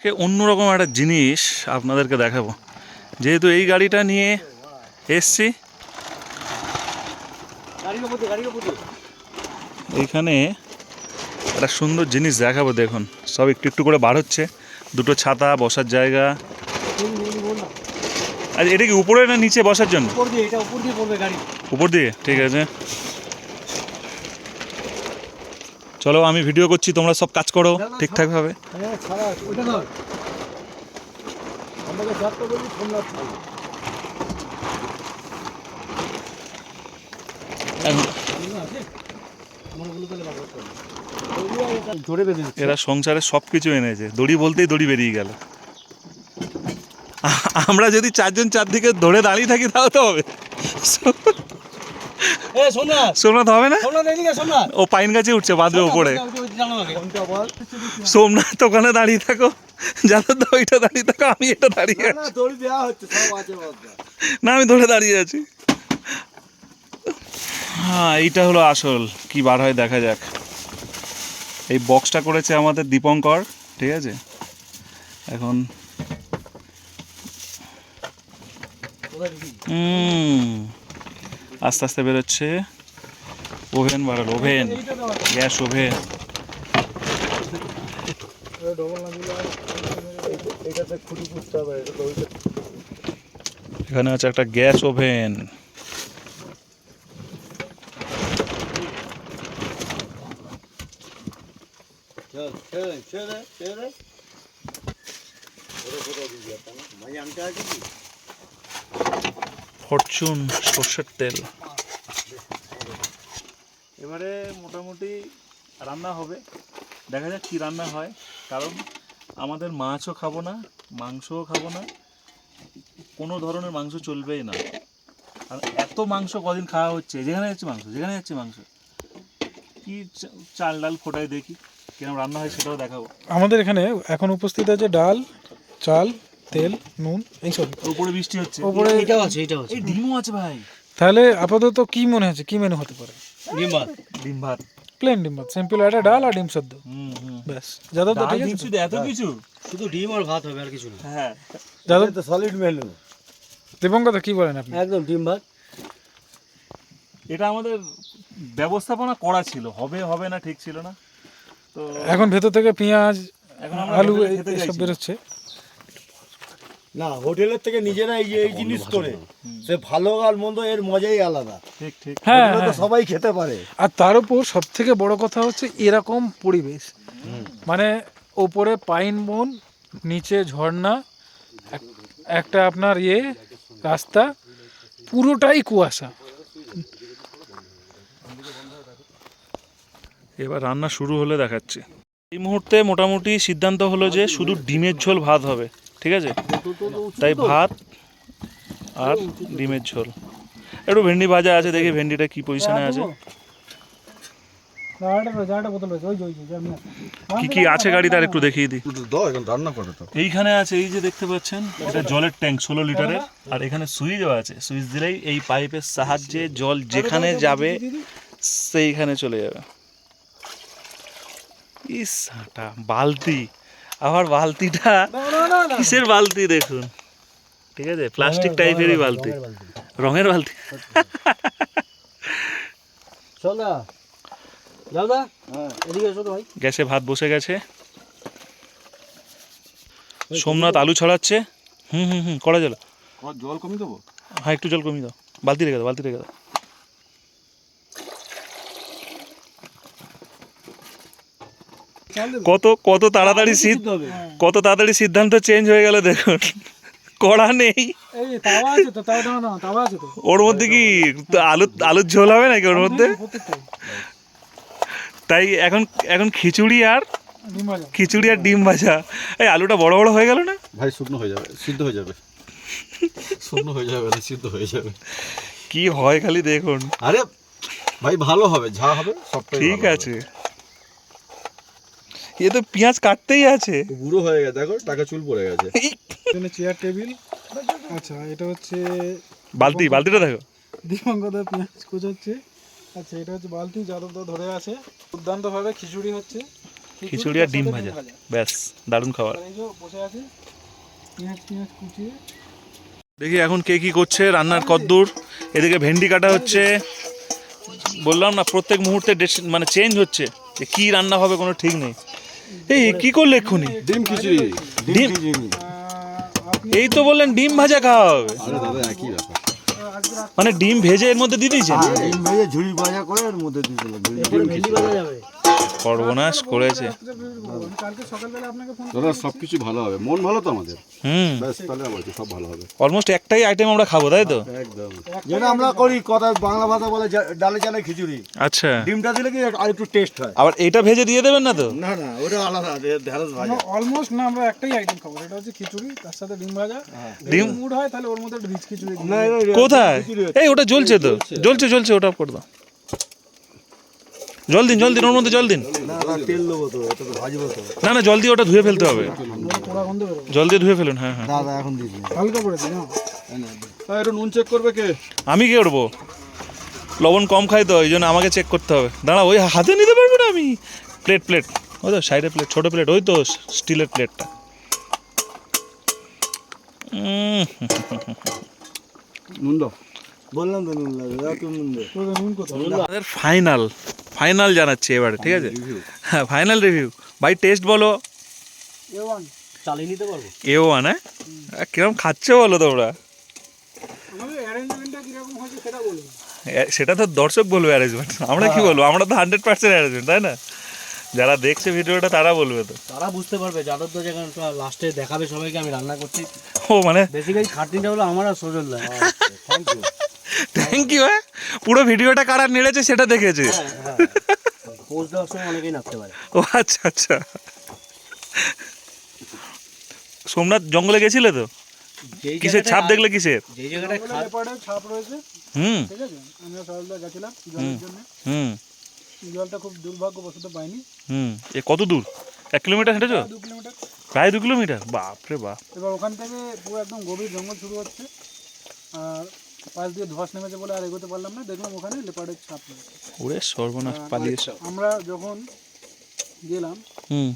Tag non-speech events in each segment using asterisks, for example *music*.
আজকে অন্যরকম একটা জিনিস আপনাদেরকে দেখাবো। যেহেতু এই গাড়িটা নিয়ে এসছি। এইখানে একটা সুন্দর জিনিস দেখাবো দেখুন। সব একটু একটু করে বার হচ্ছে। দুটো ছাতা বসার জায়গা। আর এটা কি উপরে না নিচে বসার জন্য? দিয়ে উপর দিয়ে ঠিক আছে। চলো আমি ভিডিও করছি তোমরা সব কাজ করো ঠিকঠাকভাবে হ্যাঁ এরা সংসারে সব কিছু এনেছে। দড়ি বলতেই দড়ি বেরিয়ে গেল। আমরা যদি চারজন চারদিকে ধরে দাঁড়িয়ে থাকি তাও তো হবে। সোমনাথ। হবে না? ও পাইন গাছে উঠছে বাঁধবে জানো বল? সোমনাথ ওখানে দাঁড়িয়ে থাকো। যাদের তো ওইটা দাঁড়িয়ে থাকো আমি এটা দাঁড়িয়ে না আছি। না আমি ধরে দাঁড়িয়ে আছি। হ্যাঁ এইটা হলো আসল কি বার হয় দেখা যাক। এই বক্সটা করেছে আমাদের দীপঙ্কর ঠিক আছে? এখন হুম। আস্তে আস্তে বেরোচ্ছে। ওভেন বাড়াল, ওভেন। Gas, oven. এখানে আছে একটা গ্যাস ওভেন। ভাই আনতে আছে কি? ফরচুন সর্ষের তেল। এবারে মোটামুটি রান্না হবে। দেখা যাক কী রান্না হয়। কারণ আমাদের মাছও খাব না মাংসও খাব না কোনো ধরনের মাংস চলবেই না। আর এত মাংস কদিন খাওয়া হচ্ছে? যেখানে যাচ্ছে মাংস যেখানে যাচ্ছে মাংস? কি চা- চাল ডাল ফোটাই দেখি কিরম রান্না হয় সেটাও দেখাবো। আমাদের এখানে এখন উপস্থিত আছে ডাল চাল তেল নুন এইসব। উপরে বৃষ্টি হচ্ছে। ওপরে এটাও আছে এটাও আছে। এই ডিমও আছে ভাই। তাহলে আপাতত কি মনে হচ্ছে? কি মেনু হতে পারে? ডিম ভাত। ডিম ভাত। প্লেন ডিম ভাত। সিম্পল একটা ডাল আর ডিম সদ্য হুম হুম। ব্যাস। যাদব তো ঠিক আছে? এত কিছু? শুধু ডিম আর ভাত হবে আর কিছু না। হ্যাঁ। যাদব তো সলিড মেনু দীপঙ্কর কি বলেন আপনি? একদম ডিম ভাত। এটা আমাদের ব্যবস্থাপনা করা ছিল। হবে হবে না ঠিক ছিল না। তো এখন ভেতর থেকে পেঁয়াজ এখন আলু এইসব বেরোচ্ছে। না হোটেলের থেকে নিজেরা এই যে এই জিনিস করে সে ভালো আর মন্দ এর মজাই আলাদা। ঠিক ঠিক। হ্যাঁ হ্যাঁ। সবাই খেতে পারে। আর তার উপর সব থেকে বড় কথা হচ্ছে এরকম পরিবেশ। মানে ওপরে পাইন বন নিচে ঝর্ণা এক- একটা আপনার ইয়ে রাস্তা পুরোটাই কুয়াশা। এবার রান্না শুরু হলে দেখাচ্ছি। এই মুহূর্তে মোটামুটি সিদ্ধান্ত হলো যে শুধু ডিমের ঝোল ভাত হবে। ঠিক আছে? তাই ভাত আর ডিমের ঝোল। একটু ভেন্ডি ভাজা আছে দেখি ভেন্ডিটা কি পজিশনে আছে। কি কি আছে গাড়ি তার একটু দেখিয়ে দিই। দাও এখন রান্না করে তো এইখানে আছে এই যে দেখতে পাচ্ছেন এটা জলের ট্যাঙ্ক ষোলো লিটারের। আর এখানে সুইচও আছে। সুইচ দিলেই এই পাইপের সাহায্যে জল যেখানে যাবে সেইখানে চলে যাবে। ইস বালতি। আবার বালতিটা কিসের বালতি দেখুন? ঠিক আছে প্লাস্টিক টাইপেরই বালতি রঙের বালতি। গ্যাসে ভাত বসে গেছে। সোমনাথ আলু ছড়াচ্ছে। হুম হুম হুম করা জল জল কমই দেবো? হ্যাঁ একটু জল কমিয়ে দাও। বালতি রেখে দাও বালতি রেখে দাও। কত কত তাড়াতাড়ি সিদ্ধ কত তাড়াতাড়ি সিদ্ধান্ত চেঞ্জ হয়ে গেল দেখুন। কড়া নেই। এই তাওয়া আছে তো তাওয়া দাও না তাওয়া আছে তো। ওর মধ্যে কি আলু আলুর ঝোল হবে নাকি ওর মধ্যে? তাই এখন এখন খিচুড়ি আর খিচুড়ি আর ডিম ভাজা। এই আলুটা বড় বড় হয়ে গেল না? ভাই শুকনো হয়ে যাবে সিদ্ধ হয়ে যাবে। শুকনো হয়ে যাবে না সিদ্ধ হয়ে যাবে। কি হয় খালি দেখুন। আরে ভাই ভালো হবে যা হবে সব ঠিক আছে। এ তো পেঁয়াজ কাটতেই আছে। বুড়ো হয়ে গেছে দেখো টাকা চুল পড়ে গেছে। এখানে চেয়ার টেবিল আচ্ছা এটা হচ্ছে বালতি বালতিটা দেখো। দিবঙ্গদা পেঁয়াজ কুচাচ্ছে। আচ্ছা এটা হচ্ছে বালতি যাদবদা ধরে আছে। দুর্দান্তভাবে খিচুড়ি হচ্ছে। খিচুড়ি আর ডিম ভাজা। ব্যাস দারুণ খাবার। এই যে বসে আছে পেঁয়াজ পেঁয়াজ কুচিয়ে। দেখি এখন কে কি করছে রান্নার কদ্দূর। এদিকে ভেন্ডি কাটা হচ্ছে। বললাম না প্রত্যেক মুহূর্তে মানে চেঞ্জ হচ্ছে। যে কি রান্না হবে কোনো ঠিক নেই। এই কি করলে এক্ষুনি? ডিম খিচুড়ি ডিম এই তো বললেন ডিম ভাজা খাওয়া হবে। আরে দাদা একই ব্যাপার। মানে ডিম ভেজে এর মধ্যে দিয়ে দিয়েছেন? ডিম ভেজে ঝুড়ি ভাজা করে এর মধ্যে দিয়ে দিলাম ডিম খিচুড়ি। সর্বনাশ করেছে। দাদা সব কিছু ভালো হবে। মন ভালো তো আমাদের? হুম। ব্যাস তাহলে আমার সব ভালো হবে। অলমোস্ট একটাই আইটেম আমরা খাব তাই তো? একদম। যেটা আমরা করি কথা বাংলা ভাষা বলে ডালে চালে খিচুড়ি। আচ্ছা। ডিমটা দিলে কি আর একটু টেস্ট হয়? আবার এটা ভেজে দিয়ে দেবেন না তো? না না ওটা আলাদা ঢেঁড়স ভাজা। অলমোস্ট না আমরা একটাই আইটেম খাব সেটা হচ্ছে খিচুড়ি তার সাথে ডিম ভাজা। ডিম ডিম? মুড হয় তাহলে ওর মধ্যে একটা রিচ খিচুড়ি না কোথায়? এই ওটা জ্বলছে তো। জ্বলছে। জ্বলছে ওটা করে দাও। জল দিন জল দিন ওর মধ্যে জল দিন। না না জল দিয়ে ওটা ধুয়ে ফেলতে হবে। জল দিয়ে ধুয়ে ফেলুন হ্যাঁ হ্যাঁ। দাদা এখন হালকা করে দিই একটু নুন চেক করবে কে? আমি কি করব? লবণ কম খাই তো ওই জন্য আমাকে চেক করতে হবে। দাঁড়া ওই হাতে নিতে পারব না আমি? প্লেট প্লেট ওই তো সাইডে প্লেট ছোটো প্লেট ওই তো স্টিলের প্লেটটা নুন দাও। বললাম তো নুন লাগবে নুন দে। তোর নুন কোথায়? আমাদের ফাইনাল ফাইনাল জানাচ্ছি এবারে ঠিক আছে? হ্যাঁ ফাইনাল রিভিউ বাই টেস্ট বলো। এ ওয়ান এ ওয়ান হ্যাঁ? কিরম খাচ্ছে বলো তোমরা? অ্যারেঞ্জমেন্টটা কীরকম হয়েছে সেটা তো দর্শক বলবে অ্যারেঞ্জমেন্ট আমরা কি বলব? আমরা তো হান্ড্রেড পার্সেন্ট অ্যারেঞ্জমেন্ট তাই না? যারা দেখছে ভিডিওটা তারা বলবে তো। তারা বুঝতে পারবে যাদব তো যেখানে লাস্টে দেখাবে সবাইকে আমি রান্না করছি। ও মানে বেসিক্যালি খাটনিটা হলো আমার আর সজল দা *laughs* থ্যাংক ইউ হ্যাঁ? পুরো ভিডিওটা কারা নেড়েছে সেটা দেখেছে। পোস্ট দেওয়ার সময় অনেকেই নাচতে পারে। ও আচ্ছা আচ্ছা। সোমনাথ জঙ্গলে গেছিলে তো? কিসের ছাপ দেখলে কিসের? যেই জায়গাটায় ছাপ রয়েছে। হুম। ঠিক আছে? আমরা সকালবেলা গেছিলাম জলের জন্য। হুম। জলটা খুব দুর্ভাগ্যবশত পাইনি। হুম এ কত দূর? এক কিলোমিটার হেঁটেছো? দু কিলোমিটার। প্রায় দু কিলোমিটার? বাপরে বাপ। এবার ওখান থেকে পুরো একদম গভীর জঙ্গল শুরু হচ্ছে। আর পাশ দিয়ে ধস নেমেছে বলে আর এগোতে পারলাম না। দেখলাম ওখানে লেপার্ডের ছাপ রয়েছে। ওরে সর্বনাশ পালিয়েছে আমরা যখন গেলাম হুম।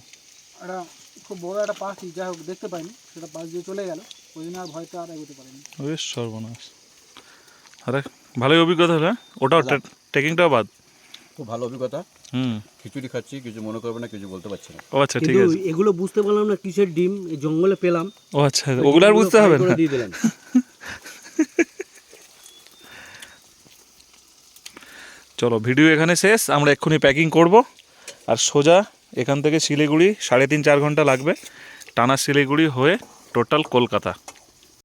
একটা খুব বড় একটা পাখি যাই হোক দেখতে পাইনি সেটা পাশ দিয়ে চলে গেল। ওই জন্য আর ভয়তে আর এগোতে পারিনি। ওরে সর্বনাশ। আরে ভালোই অভিজ্ঞতা হলো হ্যাঁ? ওটাও ট্রেকিংটাও বাদ। খুব ভালো অভিজ্ঞতা। হুম। খিচুড়ি খাচ্ছি কিছু মনে করবে না কিছু বলতে পারছি না। ও আচ্ছা ঠিক আছে। এগুলো বুঝতে পারলাম না কিসের ডিম? জঙ্গলে পেলাম। ও আচ্ছা ওগুলো আর বুঝতে হবে না। দিয়ে দিলাম *laughs* চলো, ভিডিও এখানে শেষ, আমরা এক্ষুনি প্যাকিং করব। আর সোজা এখান থেকে শিলিগুড়ি সাড়ে তিন চার ঘণ্টা লাগবে, টানা শিলিগুড়ি হয়ে টোটাল কলকাতা।